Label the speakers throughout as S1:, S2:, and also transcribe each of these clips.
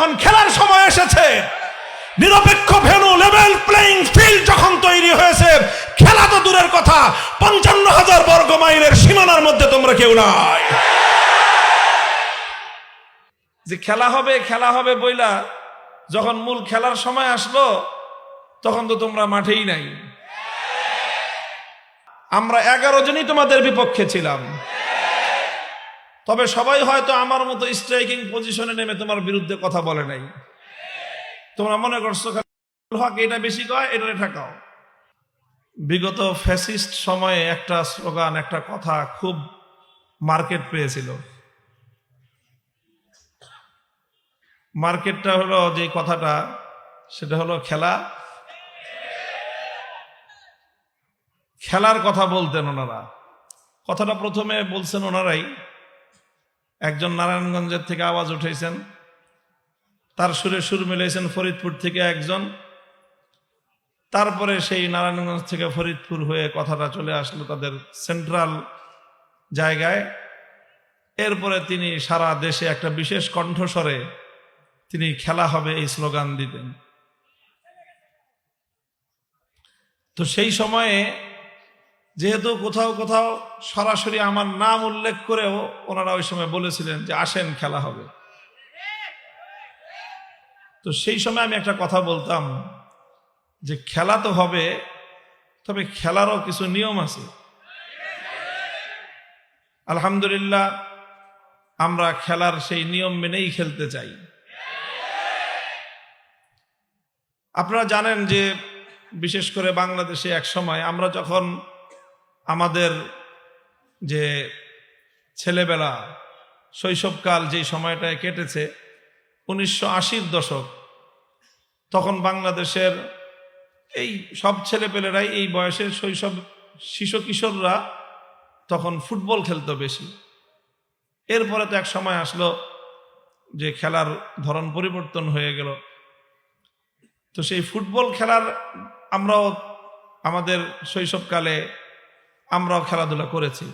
S1: যখন খেলার সময় এসেছে, নিরপেক্ষ ভেনু লেভেল প্লেইং ফিল্ড যখন তৈরি হয়েছে, খেলা তো দূরের কথা, পঞ্চান্ন হাজার বর্গ মাইলের সীমানার মধ্যে তোমরা কেউ নাই। যে খেলা হবে খেলা হবে বইলা, যখন মূল খেলার সময় আসলো, তখন তো তোমরা মাঠেই নাই। আমরা এগারো জনই তোমাদের বিপক্ষে ছিলাম। তবে সবাই হয়তো আমার মতো স্ট্রাইকিং পজিশনে নেমে তোমার বিরুদ্ধে কথা বলে নাই। তোমরা মনে করছ হক এটা বেশি কয়, এটা ঠেকাও। বিগত ফ্যাসিস্ট সময়ে একটা স্লোগান, একটা কথা খুব মার্কেট পেয়েছিল। মার্কেটটা হলো যে কথাটা, সেটা হলো খেলা। খেলার কথা বলতেন ওনারা। কথাটা প্রথমে বলছেন ওনারাই একজন নারায়ণগঞ্জের থেকে আওয়াজ উঠেছেন তার সুরে সুর মিলেছেন ফরিদপুর থেকে একজন। তারপরে সেই নারায়ণগঞ্জ থেকে ফরিদপুর হয়ে কথাটা চলে আসলো তাদের সেন্ট্রাল জায়গায়। এরপরে তিনি সারা দেশে একটা বিশেষ কণ্ঠস্বরে তিনি খেলা হবে এই স্লোগান দিতেন। তো সেই সময়ে যেহেতু কোথাও কোথাও সরাসরি আমার নাম উল্লেখ করেও ওনারা ওই সময় বলেছিলেন যে আসেন, খেলা হবে। তো সেই সময় আমি একটা কথা বলতাম যে খেলা তো হবে, তবে খেলারও কিছু নিয়ম আছে। আলহামদুলিল্লাহ, আমরা খেলার সেই নিয়ম মেনেই খেলতে চাই। আপনারা জানেন যে বিশেষ করে বাংলাদেশে এক সময় আমরা যখন আমাদের যে ছেলেবেলা, শৈশবকাল যে সময়টায় কেটেছে, উনিশশো আশির দশক, তখন বাংলাদেশের এই সব ছেলেপেলেরাই এই বয়সের শৈশব শিশু কিশোররা তখন ফুটবল খেলতো বেশি। এরপরে তো এক সময় আসলো যে খেলার ধরন পরিবর্তন হয়ে গেল। তো সেই ফুটবল খেলার আমরাও আমাদের শৈশবকালে আমরাও খেলাধুলা করেছি।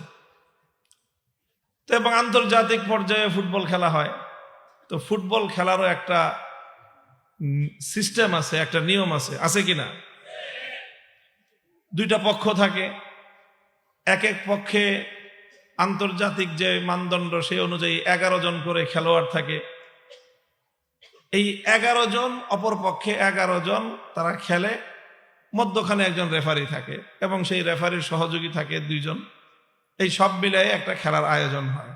S1: তো এবং আন্তর্জাতিক পর্যায়ে ফুটবল খেলা হয়। তো ফুটবল খেলারও একটা সিস্টেম আছে, একটা নিয়ম আছে। আছে কি না? দুইটা পক্ষ থাকে। এক এক পক্ষে আন্তর্জাতিক যে মানদণ্ড, সেই অনুযায়ী এগারো জন করে খেলোয়াড় থাকে। এই এগারো জন, অপর পক্ষে এগারো জন, তারা খেলে। মধ্যখানে একজন রেফারি থাকে এবং সেই রেফারির সহযোগী থাকে দুইজন। এই সব মিলিয়ে একটা খেলার আয়োজন হয়।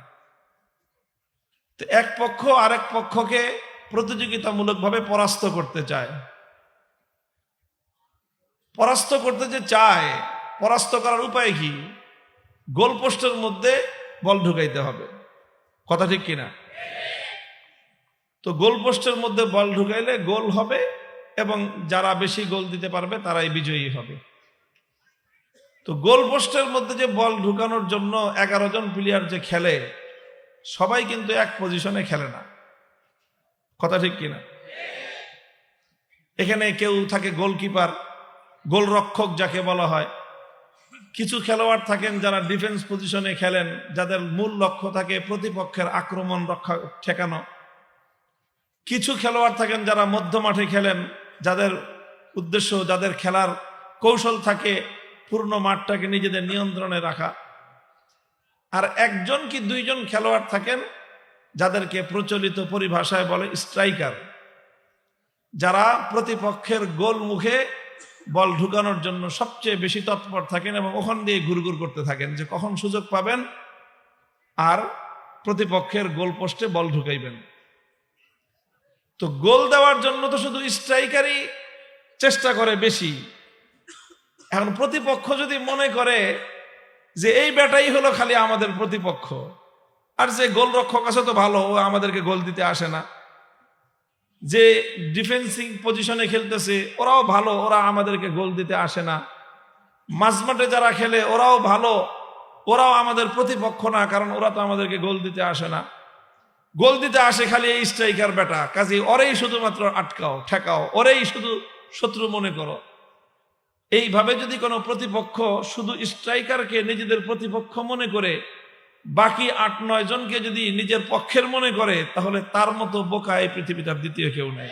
S1: তো এক পক্ষ আরেক পক্ষকে প্রতিযোগিতামূলকভাবে পরাস্ত করতে চায়। পরাস্ত করতে যে চায়, পরাস্ত করার উপায় কি? গোলপোস্টের মধ্যে বল ঢুকাইতে হবে। কথা ঠিক কিনা? তো গোলপোস্টের মধ্যে বল ঢুকাইলে গোল হবে এবং যারা বেশি গোল দিতে পারবে, তারাই বিজয়ী হবে। তো গোল পোস্টের মধ্যে যে বল ঢুকানোর জন্য এগারো জন প্লেয়ার যে খেলে, সবাই কিন্তু এক পজিশনে খেলে না। কথা ঠিক কিনা? এখানে কেউ থাকে গোলকিপার, গোলরক্ষক যাকে বলা হয়। কিছু খেলোয়াড় থাকেন যারা ডিফেন্স পজিশনে খেলেন, যাদের মূল লক্ষ্য থাকে প্রতিপক্ষের আক্রমণ রক্ষা ঠেকানো। কিছু খেলোয়াড় থাকেন যারা মধ্য মাঠে খেলেন যাদের উদ্দেশ্য, যাদের খেলার কৌশল থাকে, পূর্ণ মাঠটাকে নিজেদের নিয়ন্ত্রণে রাখা। আর একজন কি দুইজন খেলোয়াড় থাকেন, যাদেরকে প্রচলিত পরিভাষায় বলে স্ট্রাইকার। যারা প্রতিপক্ষের গোল মুখে বল ঢুকানোর জন্য সবচেয়ে বেশি তৎপর থাকেন এবং ওখান দিয়ে ঘুরঘুর করতে থাকেন যে কখন সুযোগ পাবেন, আর প্রতিপক্ষের গোল পোস্টে বল ঢুকাইবেন। তো গোল দেওয়ার জন্য তো শুধু স্ট্রাইকারই চেষ্টা করে বেশি। এখন প্রতিপক্ষ যদি মনে করে যে এই ব্যাটাই হলো খালি আমাদের প্রতিপক্ষ, আর যে গোল রক্ষক আছে তো ভালো, ও আমাদেরকে গোল দিতে আসে না। যে ডিফেন্সিং পজিশনে খেলতেছে, ওরাও ভালো, ওরা আমাদেরকে গোল দিতে আসে না। মাঝমাঠে যারা খেলে, ওরাও ভালো, ওরাও আমাদের প্রতিপক্ষ না, কারণ ওরা তো আমাদেরকে গোল দিতে আসে না। গোল দিতে আসে খালি এই স্ট্রাইকার বেটা কাজে ওরেই শুধুমাত্র আটকাও, ঠেকাও, ওরেই শুধু শত্রু মনে করো। এইভাবে যদি কোনো প্রতিপক্ষ শুধু স্ট্রাইকারকে নিজেদের প্রতিপক্ষ মনে করে, বাকি আট, নয় জনকে যদি নিজের পক্ষের মনে করে, তাহলে তার মতো বোকা এই পৃথিবীটার দ্বিতীয় কেউ নেই।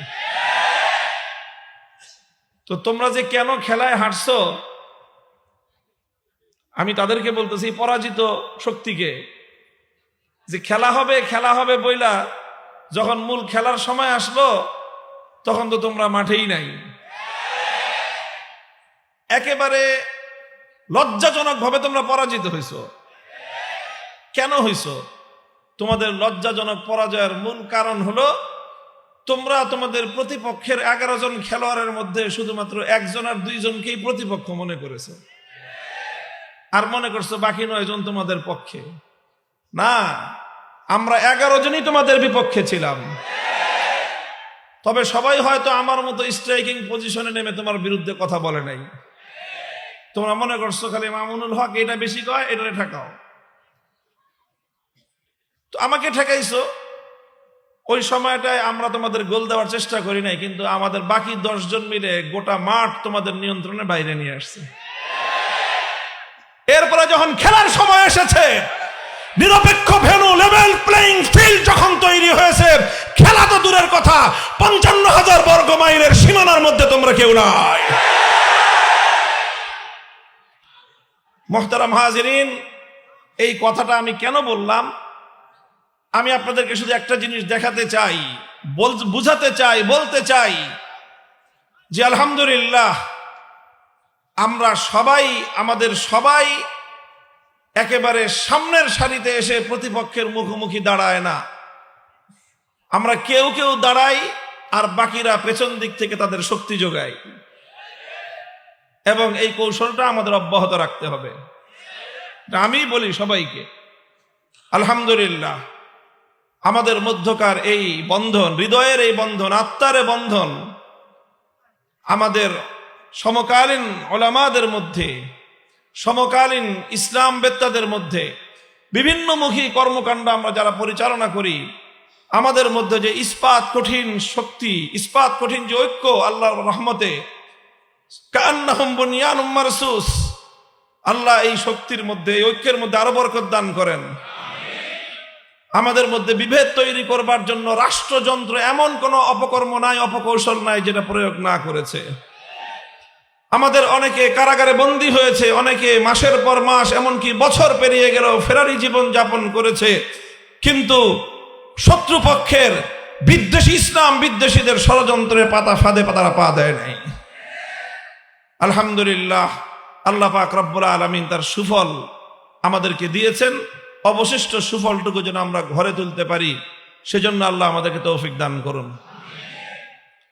S1: তো তোমরা যে কেন খেলায় হাঁটছো আমি তাদেরকে বলতেছি পরাজিত শক্তিকে। যে খেলা হবে খেলা হবে বইলা যখন মূল খেলার সময় আসলো, তখন তো তোমরা মাঠেই নাই। একেবারে লজ্জাজনক ভাবে তোমরা পরাজিত হইছ। কেন হইছ? তোমাদের লজ্জাজনক পরাজয়ের মূল কারণ হলো, তোমরা তোমাদের প্রতিপক্ষের এগারো জন খেলোয়াড়ের মধ্যে শুধুমাত্র একজন আর দুইজনকেই প্রতিপক্ষ মনে করেছে। আর মনে করছ বাকি নয় জন তোমাদের পক্ষে। না, আমরা এগারো জনই তোমাদের বিপক্ষে ছিলাম। তবে সবাই হয়তো আমার মতো স্ট্রাইকিং পজিশনে নেমে তোমার বিরুদ্ধে কথা বলে নাই। তোমরা মনে করছ খালি মামুনুল হক এটা বেশি কয় এটা ঠেকাও। তো আমাকে ঠেকাইছো। ওই সময়টায় আমরা তোমাদের গোল দেওয়ার চেষ্টা করি নাই, কিন্তু আমাদের বাকি দশজন মিলে গোটা মাঠ তোমাদের নিয়ন্ত্রণে বাইরে নিয়ে আসছে। এরপরে যখন খেলার সময় এসেছে নিরপেক্ষ ভেনু লেভেল প্লেইং ফিল্ড যখন তৈরি হয়েছে, খেলা তো দূরের কথা, পঞ্চান্ন হাজার বর্গ মাইলের সীমানার মধ্যে তোমরা কেউ নাই। মোহতারাম হাজিরিন, এই কথাটা আমি কেন বললাম? আমি আপনাদেরকে শুধু একটা জিনিস দেখাতে চাই বুঝাতে চাই, বলতে চাই যে আলহামদুলিল্লাহ, আমরা সবাই, আমাদের সবাই একেবারে সামনের সারিতে এসে প্রতিপক্ষের মুখোমুখি দাঁড়ায় না। আমরা কেউ কেউ দাঁড়াই আর বাকিরা পেছন দিক থেকে তাদের শক্তি যোগায়। এবং এই কৌশলটা আমাদের অব্যাহত রাখতে হবে। আমি বলি সবাইকে। আলহামদুলিল্লাহ, আমাদের মধ্যকার এই বন্ধন, হৃদয়ের এই বন্ধন, আত্মার বন্ধন আমাদের সমকালীন ওলামাদের মধ্যে সমকালীন ইসলাম বেত্তাদের মধ্যে বিভিন্নমুখী কর্মকাণ্ড আমরা যারা পরিচালনা করি, আমাদের মধ্যে যে ইস্পাত কঠিন শক্তি, ইস্পাত কঠিন যে ঐক্য আল্লাহর রহমতে কান্নাহুম বুনিয়ানুম মারসুস, আল্লাহ এই শক্তির মধ্যে, এই ঐক্যের মধ্যে আরও বরকত দান করেন। আমাদের মধ্যে বিভেদ তৈরি করবার জন্য রাষ্ট্রযন্ত্র এমন কোন অপকর্ম নাই, অপকৌশল নাই যেটা প্রয়োগ না করেছে। আমাদের অনেকে কারাগারে বন্দী হয়েছে, অনেকে মাসের পর মাস, এমনকি বছর পেরিয়ে গেল ফেরারি জীবন যাপন করেছে। কিন্তু শত্রুপক্ষের বিদ্বেষী ইসলাম বিদ্বেষীদের ষড়যন্ত্রের পাতা ফাঁদে পাতারা পা দেয় নাই। আলহামদুলিল্লাহ, আল্লাহ পাক রব্বুল আলমিন তার সুফল আমাদেরকে দিয়েছেন। অবশিষ্ট সুফলটুকু যেন আমরা ঘরে তুলতে পারি, সেজন্য আল্লাহ আমাদেরকে তৌফিক দান করুন।